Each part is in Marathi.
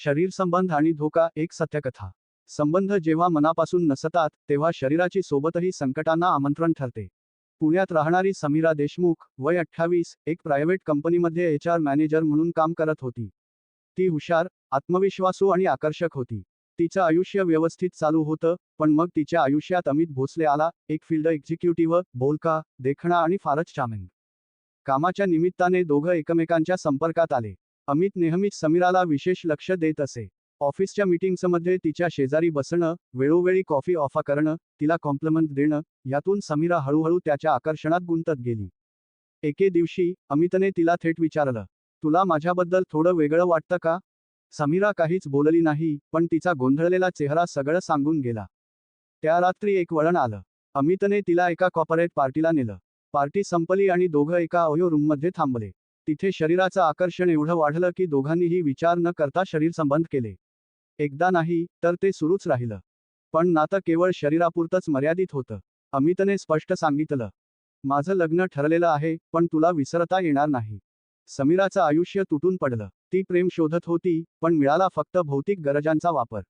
शरीर संबंध आणि धोका एक सत्यकथा. संबंध जेव्हा मनापासून नसतात तेव्हा शरीराची सोबतही संकटांना आमंत्रण ठरते. पुण्यात राहणारी समीरा देशमुख वय अठ्ठावीस एक प्रायव्हेट कंपनीमध्ये एच आर मॅनेजर म्हणून काम करत होती. ती हुशार आत्मविश्वासू आणि आकर्षक होती. तिचं आयुष्य व्यवस्थित चालू होतं पण मग तिच्या आयुष्यात अमित भोसले आला एक फील्ड एक्झिक्युटिव्ह बोलका देखणा आणि फारच चामेंग. कामाच्या निमित्ताने दोघं एकमेकांच्या संपर्कात आले. अमित नेहमीच समीराला विशेष लक्ष देत असे. ऑफिसच्या मीटिंग्समध्ये तिच्या शेजारी बसणं वेळोवेळी कॉफी ऑफा करणं तिला कॉम्प्लिमेंट देणं यातून समीरा हळूहळू त्याच्या आकर्षणात गुंतत गेली. एके दिवशी अमितने तिला थेट विचारलं तुला माझ्याबद्दल थोडं वेगळं वाटतं का? समीरा काहीच बोलली नाही पण तिचा गोंधळलेला चेहरा सगळं सांगून गेला. त्या रात्री एक वळण आलं. अमितने तिला एका कॉर्पोरेट पार्टीला नेलं. पार्टी संपली आणि दोघं एका अयो रूममध्ये थांबले. तिथे शरीराचं आकर्षण एवढं वाढलं की दोघांनीही विचार न करता शरीर संबंध केले. एकदा नाही तर ते सुरूच राहिलं. पण नातं केवळ शरीरापुरतंच मर्यादित होतं अमितने स्पष्ट सांगितलं. माझं लग्न ठरलेलं आहे पण तुला विसरता येणार नाही. समीराचं आयुष्य तुटून पडलं. ती प्रेम शोधत होती पण मिळाला फक्त भौतिक गरजांचा वापर.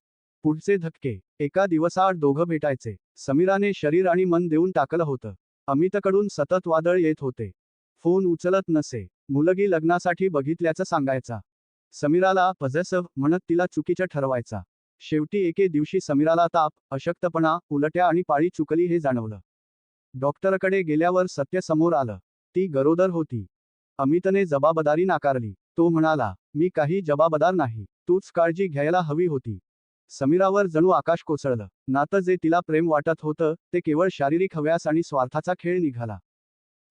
पुढचे धक्के. एका दिवसाआड दोघं भेटायचे. समीराने शरीर आणि मन देऊन टाकलं होतं. अमितकडून सतत वादळ येत होते. फोन उचलत नसे. मुलगी लग्नासाठी बघितल्याचं सांगायचा. समीराला पझेसव म्हणत तिला चुकीचं ठरवायचा. शेवटी एके दिवशी समीराला ताप अशक्तपणा उलट्या आणि पाळी चुकली हे जाणवलं. डॉक्टरकडे गेल्यावर सत्य समोर आलं. ती गरोदर होती. अमितने जबाबदारी नाकारली. तो म्हणाला मी काही जबाबदार नाही. तूच काळजी घ्यायला हवी होती. समीरावर जणू आकाश कोसळलं. नातं जे तिला प्रेम वाटत होतं ते केवळ शारीरिक हव्यास आणि स्वार्थाचा खेळ निघाला.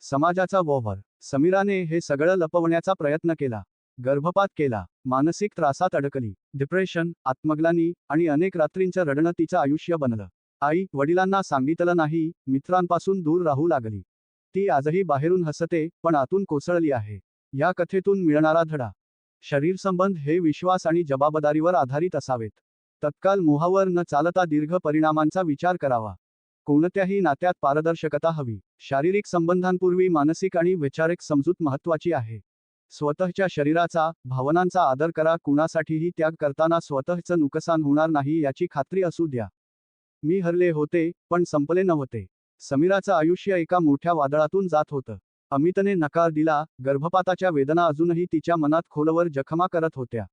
समाजाचा वॉवर समीराने हे सगळं लपवण्याचा प्रयत्न केला. गर्भपात केला. मानसिक त्रासात अडकली. डिप्रेशन आत्मग्लानी आणि अनेक रात्रींचं रडणं तिचं आयुष्य बनलं. आई वडिलांना सांगितलं नाही मित्रांपासून दूर राहू लागली. ती आजही बाहेरून हसते पण आतून कोसळली आहे. या कथेतून मिळणारा धडा. शरीर संबंध हे विश्वास आणि जबाबदारीवर आधारित असावेत. तत्काल मोहावर न चालता दीर्घ परिणामांचा विचार करावा. कोणत्याही नात्यात पारदर्शकता हवी. शारीरिक संबंधांपूर्वी मानसिक आणि वैचारिक समजूत महत्वाची आहे. स्वतःच्या शरीराचा भावनांचा आदर करा. कुणासाठीही त्याग करताना स्वतःचं नुकसान होणार नाही याची खात्री असू द्या. मी हरले होते पण संपले नव्हते. समीराचं आयुष्य एका मोठ्या वादळातून जात होतं. अमितने नकार दिला. गर्भपाताच्या वेदना अजूनही तिच्या मनात खोलवर जखमा करत होत्या.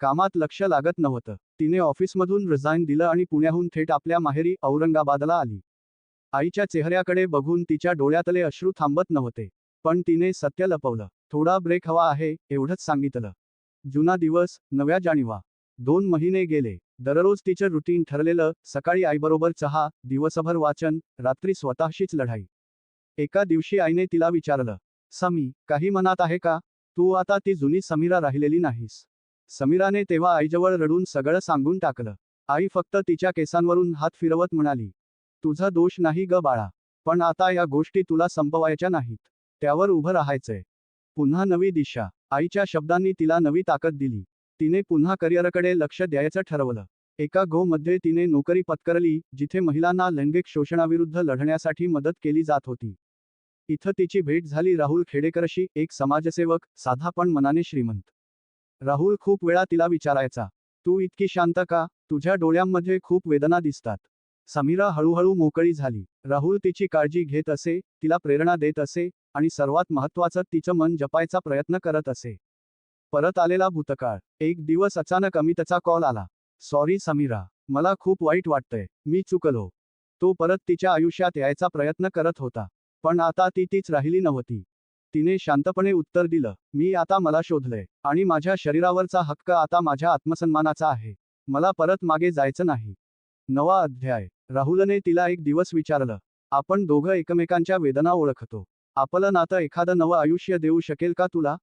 कामात लक्ष लागत नव्हतं. तिने ऑफिसमधून रिझाईन दिलं आणि पुण्याहून थेट आपल्या माहेरी औरंगाबादला आली. आईच्या चेहऱ्याकडे बघून तिच्या डोळ्यातले अश्रू थांबत नव्हते. पण तिने सत्य लपवलं. थोडा ब्रेक हवा आहे एवढंच सांगितलं. जुना दिवस नव्या जाणीवा. दोन महिने गेले. दररोज तिचं रुटीन ठरलेलं सकाळी आईबरोबर चहा दिवसभर वाचन रात्री स्वतःशीच लढाई. एका दिवशी आईने तिला विचारलं समी काही मनात आहे का? तू आता ती जुनी समीरा राहिलेली नाहीस. समीराने तेव्हा आईजवळ रडून सगळं सांगून टाकलं. आई फक्त तिच्या केसांवरून हात फिरवत म्हणाली तुझा दोष नाही ग बाळा पण आता या गोष्टी तुला संपवायच्या नाहीत. त्यावर उभं राहायचंय. पुन्हा नवी दिशा. आईच्या शब्दांनी तिला नवी ताकद दिली. तिने पुन्हा करिअरकडे लक्ष द्यायचं ठरवलं. एका गोमध्ये तिने नोकरी पत्करली जिथे महिलांना लैंगिक शोषणाविरुद्ध लढण्यासाठी मदत केली जात होती. इथं तिची भेट झाली राहुल खेडेकरशी एक समाजसेवक साधा पण मनाने श्रीमंत. राहुल खूप वेळा तिला विचारायचा तू इतकी शांत का? तुझ्या डोळ्यांमध्ये खूप वेदना दिसतात. समीरा हळूहळू मोकळी झाली. राहुल तिची काळजी घेत असे तिला प्रेरणा देत असे आणि सर्वात महत्वाचं तिचं मन जपायचा प्रयत्न करत असे. परत आलेला भूतकाळ. एक दिवस अचानक अमितचा कॉल आला. सॉरी समीरा मला खूप वाईट वाटतंय. मी चुकलो. तो परत तिच्या आयुष्यात यायचा प्रयत्न करत होता. पण आता ती तीच राहिली नव्हती. तिने शांतपणे उत्तर दिलं मी आता मला शोधलंय आणि माझ्या शरीरावरचा हक्क आता माझ्या आत्मसन्मानाचा आहे. मला परत मागे जायचं नाही. नवा अध्याय. राहुलने तिला एक दिवस विचारलं आपण दोघं एकमेकांच्या वेदना ओळखतो. आपलं नातं एखादं नवं आयुष्य देऊ शकेल का तुला?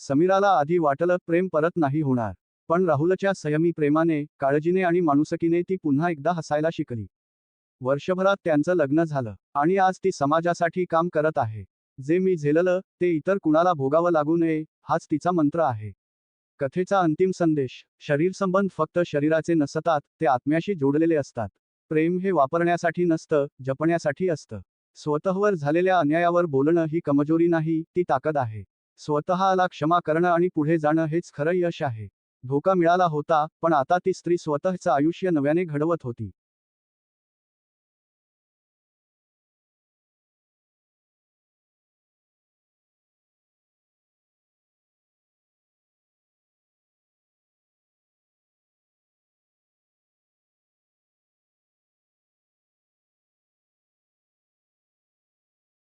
समीराला आधी वाटलं प्रेम परत नाही होणार पण राहुलच्या संयमी प्रेमाने काळजीने आणि माणुसकीने ती पुन्हा एकदा हसायला शिकली. वर्षभरात त्यांचं लग्न झालं आणि आज ती समाजासाठी काम करत आहे. जे मी झेललं ते इतर कुणाला भोगावं लागू नये हाच तिचा मंत्र आहे. कथेचा अंतिम संदेश शरीर संबंध फक्त शरीराचे नसतात ते आत्म्याशी जोडलेले असतात. प्रेम हे वापरण्यासाठी नसतं जपण्यासाठी असतं. स्वतःवर झालेल्या अन्यायावर बोलणं ही कमजोरी नाही ती ताकद आहे. स्वतःला क्षमा करणं आणि पुढे जाणं हेच खरं यश आहे. धोका मिळाला होता पण आता ती स्त्री स्वतःचं आयुष्य नव्याने घडवत होती.